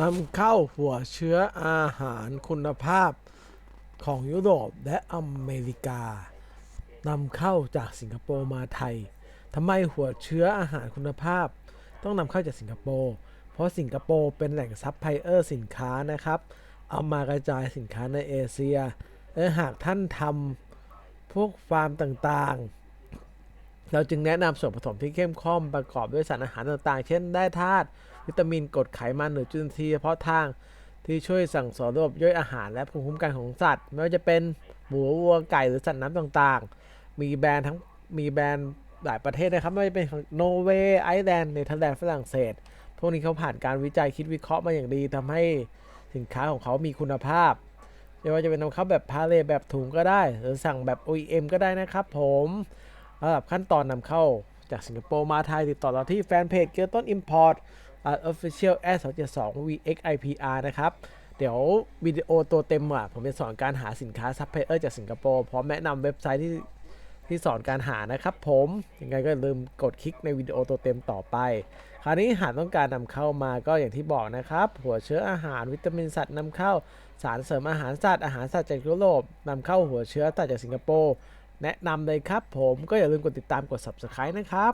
นำเข้าหัวเชื้ออาหารคุณภาพของยุโรปและอเมริกานำเข้าจากสิงคโปร์มาไทยทำไมหัวเชื้ออาหารคุณภาพ ต้องนำเข้าจากสิงคโปร์เพราะสิงคโปร์เป็นแหล่งซัพพลายเออร์สินค้านะครับ เอามากระจายสินค้าในเอเชียและหากท่านทำพวกฟาร์มต่างๆ เราจึงแนะนำส่วนผสมที่เข้มข้นประกอบด้วยสารอาหารต่างๆ เช่น ได้ธาตุวิตามินกรดไขมันหรือจุลินทรีย์เฉพาะทาง ที่ช่วยสั่งสอนระบบย่อยอาหารและภูมิคุ้มกันของสัตว์ ไม่ว่าจะเป็นหมูวัวไก่หรือสัตว์น้ำต่างๆ มีแบรนด์ทั้งมีแบรนด์หลายประเทศนะครับไม่ว่าจะเป็นของโนเวย์ไอร์แลนด์เนเธอร์แลนด์ฝรั่งเศส พวกนี้เขาผ่านการวิจัยคิดวิเคราะห์มาอย่างดีทำให้สินค้าของเขามีคุณภาพไม่ว่าจะเป็นนำเข้าแบบพาเลทแบบถุงก็ได้ หรือสั่งแบบ OEM ก็ได้นะครับผม สำหรับขั้นตอนนำเข้าจากสิงคโปร์มาไทยติดต่อเราที่แฟนเพจเกียร์ต้น Import at official s 2 7 2 vxipr นะครับ เดี๋ยววิดีโอตัวเต็มอะผมจะสอนการหาสินค้าซัพพลายเออร์จากสิงคโปร์พร้อมแนะนำเว็บไซต์ที่ที่สอนการหานะครับผมยังไงก็ลืมกดคลิกในวิดีโอตัวเต็มต่อไป คราวนี้หากต้องการนำเข้ามาก็อย่างที่บอกนะครับ หัวเชื้ออาหารวิตามินสัตว์นำเข้า สารเสริมอาหารสัตว์อาหารสัตว์จากยุโรปนำเข้าหัวเชื้อสัตว์จากสิงคโปร์ แนะนำเลยครับผมก็อย่าลืมกดติดตามกด subscribe นะครับ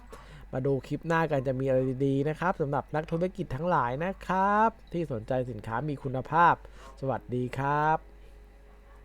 มาดูคลิปหน้ากันจะมีอะไรดีๆนะครับสำหรับนักธุรกิจทั้งหลายนะครับ ที่สนใจสินค้ามีคุณภาพ สวัสดีครับ